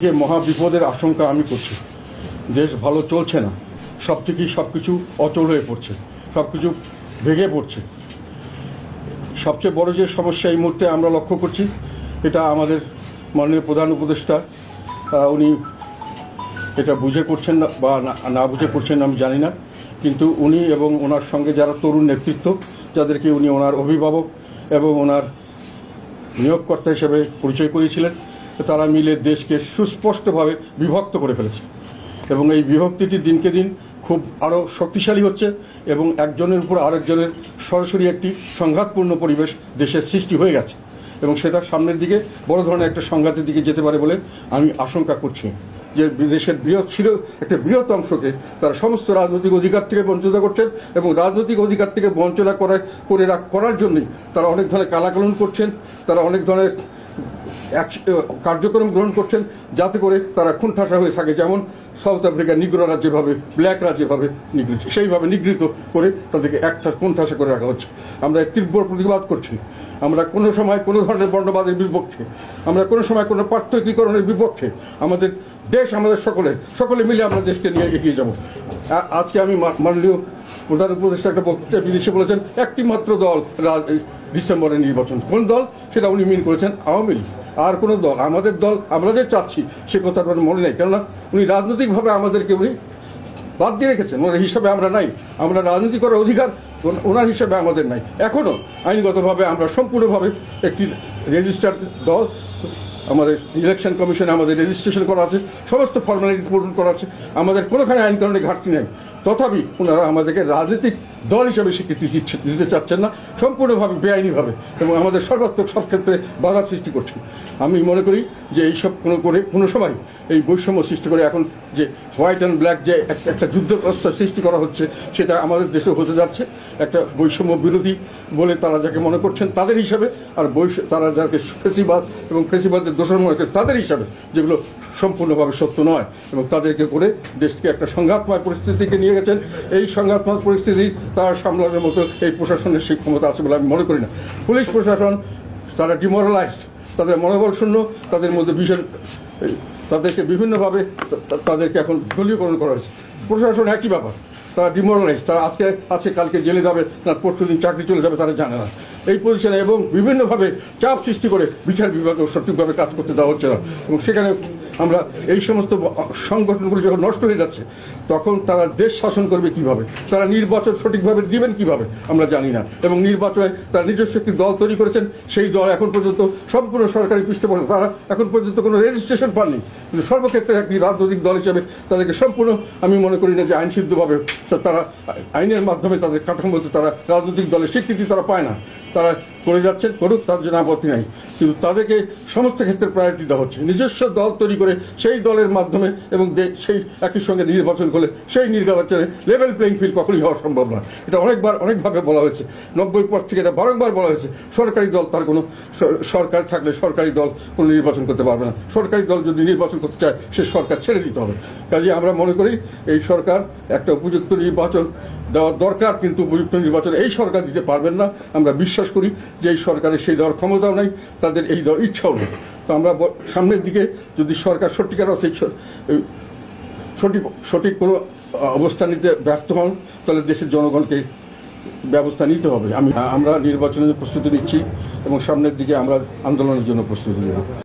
যে মহা বিপদের আশঙ্কা আমি করছি। দেশ ভালো চলছে না। সব থেকেই সব কিছু অচল হয়ে পড়ছে। সব কিছু ভেঙে পড়ছে। সবচেয়ে বড় যে সমস্যা এই মুহূর্তে আমরা লক্ষ্য করছি, এটা আমাদের মাননীয় প্রধান উপদেষ্টা উনি এটা বুঝে করছেন না বা না- বুঝে করছেন আমি জানি না। কিন্তু উনি এবং ওনার সঙ্গে যারা তরুণ নেতৃত্ব, যাদেরকে উনি ওনার অভিভাবক এবং ওনার নিয়োগকর্তা হিসেবে পরিচয় করিয়েছিলেন তারা মিলে দেশকে সুস্পষ্টভাবে বিভক্ত করে ফেলেছে। এবং এই বিভক্তিটি দিনকে দিন খুব আরও শক্তিশালী হচ্ছে এবং একজনের উপর আরেকজনের সরাসরি একটি সংঘাতপূর্ণ পরিবেশ দেশের সৃষ্টি হয়ে গেছে। এবং সেটা সামনের দিকে বড় ধরনের একটা সংঘাতের দিকে যেতে পারে বলে আমি আশঙ্কা করছি। যে বিদেশের বৃহৎ ছিল একটা বৃহৎ অংশকে তারা সমস্ত রাজনৈতিক অধিকার থেকে বঞ্চিত করছেন এবং রাজনৈতিক অধিকার থেকে বঞ্চনা করার করে করার জন্যই তারা অনেক ধরনের কালাকানুন করছেন, তারা অনেক ধরনের কার্যক্রম গ্রহণ করছেন যাতে করে তারা খুনঠাসা হয়ে থাকে। যেমন সাউথ আফ্রিকা নিগ্রোরা যেভাবে, ব্ল্যাকরা যেভাবে নিগৃহীত, সেইভাবে নিগৃহীত করে তাদেরকে একটা কোণঠাসা করে রাখা হচ্ছে। আমরা তীব্র প্রতিবাদ করছি। আমরা কোনো সময় কোনো ধরনের বর্ণবাদের বিপক্ষে, আমরা কোনো সময় কোনো পার্থকীকরণের বিপক্ষে আমাদের দেশ, আমাদের সকলে সকলে মিলে আমরা দেশকে নিয়ে এগিয়ে যাব। আজকে আমি মাননীয় প্রধান উপদেষ্টা একটা বক্তৃতা বিদেশে বলেছেন একটি মাত্র দল রা- এই ডিসেম্বরের নির্বাচন। কোন দল? সেটা উনি মিন করেছেন আওয়ামী লীগ। আর কোনো দল, আমাদের দল, আমরা যে চাচ্ছি, সে কথা আপনার মনে নেই। কেননা উনি রাজনৈতিকভাবে আমাদেরকে উনি বাদ দিয়ে রেখেছেন। ওনার হিসাবে আমরা নাই। আমরা রাজনীতি করার অধিকার ওনার হিসাবে আমাদের নাই। এখনও আইনগতভাবে আমরা সম্পূর্ণভাবে একটি রেজিস্টার্ড দল আমাদের ইলেকশন কমিশনে আমাদের রেজিস্ট্রেশন করা আছে, সমস্ত ফর্মালিটি পূরণ করা আছে, আমাদের কোনোখানে আইন কারণে ঘাটতি নেই। তথাপি ওনারা আমাদেরকে রাজনৈতিক দল হিসেবে স্বীকৃতি দিচ্ছে, দিতে চাচ্ছেন না, সম্পূর্ণভাবে বেআইনিভাবে এবং আমাদের সর্বাত্মক সব ক্ষেত্রে বাধা সৃষ্টি করছেন আমি মনে করি যে এইসব কোনো করে, কোনো সময় এই বৈষম্য সৃষ্টি করে এখন যে হোয়াইট অ্যান্ড ব্ল্যাক যে এক- একটা যুদ্ধগ্রস্ত সৃষ্টি করা হচ্ছে, সেটা আমাদের দেশে হতে যাচ্ছে। একটা বৈষম্য বিরোধী বলে তারা যাকে মনে করছেন, তাদের হিসাবে আর বৈষ, তারা যাকে ফেসিবাদ এবং ফেসিবাদের দোষর মনে তাদের হিসাবে যেগুলো সম্পূর্ণভাবে সত্য নয় এবং তাদেরকে করে দেশকে একটা সংঘাতময় পরিস্থিতিকে নিয়ে গেছেন, এই সংঘাতময় পরিস্থিতি তার সামলানোর মতো এই প্রশাসনের সেই ক্ষমতা আছে বলে আমি মনে করি না। পুলিশ প্রশাসন, তারা ডিমোরালাইজড তাদের মনোবল শূন্য, তাদের মধ্যে ভীষণ তাদেরকে বিভিন্নভাবে তাদেরকে এখন দলীয়করণ করা হয়েছে। প্রশাসন একই ব্যাপার। তারা ডিমোরালাইজ তারা আজকে আছে কালকে জেলে যাবে, না পরশু দিন চাকরি চলে যাবে, তারা জানে না। এই পজিশনে এবং বিভিন্নভাবে চাপ সৃষ্টি করে বিচার বিভাগে সঠিকভাবে কাজ করতে দেওয়া হচ্ছে না। এবং সেখানে আমরা এই সমস্ত সংগঠনগুলো যখন নষ্ট হয়ে যাচ্ছে, তখন তারা দেশ শাসন করবে কীভাবে? তারা নির্বাচন সঠিকভাবে দিবেন কীভাবে? আমরা জানি না। এবং নির্বাচনে তারা নিজস্ব একটি দল তৈরি করেছেন, সেই দল এখন পর্যন্ত সম্পূর্ণ সরকারি পৃষ্ঠপোষক। তারা এখন পর্যন্ত কোনো রেজিস্ট্রেশন পাননি। কিন্তু সর্বক্ষেত্রে একটি রাজনৈতিক দল হিসেবে তাদেরকে সম্পূর্ণ আমি মনে করি না যে আইন সিদ্ধভাবে তারা আইনের মাধ্যমে তাদের কাঠামোতে তারা রাজনৈতিক দলের স্বীকৃতি তারা পায় না। তারা করে যাচ্ছেন, করুক, তার জন্য আপত্তি নাই। কিন্তু তাদেরকে সমস্ত ক্ষেত্রে প্রায়োরিটি দেওয়া হচ্ছে। নিজস্ব দল তৈরি করে সেই দলের মাধ্যমে এবং সেই একই সঙ্গে নির্বাচন করলে সেই নির্বাচনে লেভেল প্লেইং ফিল্ড কখনই হওয়া সম্ভব নয়। এটা অনেকবার, অনেকভাবে বলা হয়েছে। নব্বই পর থেকে এটা বারংবার বলা হয়েছে। সরকারি দল তার কোনো সরকার থাকলে সরকারি দল কোনো নির্বাচন করতে পারবে না। সরকারি দল যদি নির্বাচন করতে চায়, সে সরকার ছেড়ে দিতে হবে। কাজে আমরা মনে করি এই সরকার একটা উপযুক্ত নির্বাচন দেওয়ার দরকার, কিন্তু উপযুক্ত নির্বাচন এই সরকার দিতে পারবেন না। আমরা বিশ্বাস করি যে এই সরকারের সেই দেওয়ার ক্ষমতাও নেই, তাদের এই দেওয়ার ইচ্ছাও নেই। তো আমরা সামনের দিকে যদি সরকার সত্যিকার এই সঠিক সঠিক কোনো অবস্থা নিতে ব্যর্থ হন, তাহলে দেশের জনগণকে ব্যবস্থা নিতে হবে। আমি, আমরা নির্বাচনের প্রস্তুতি নিচ্ছি এবং সামনের দিকে আমরা আন্দোলনের জন্য প্রস্তুতি নেব।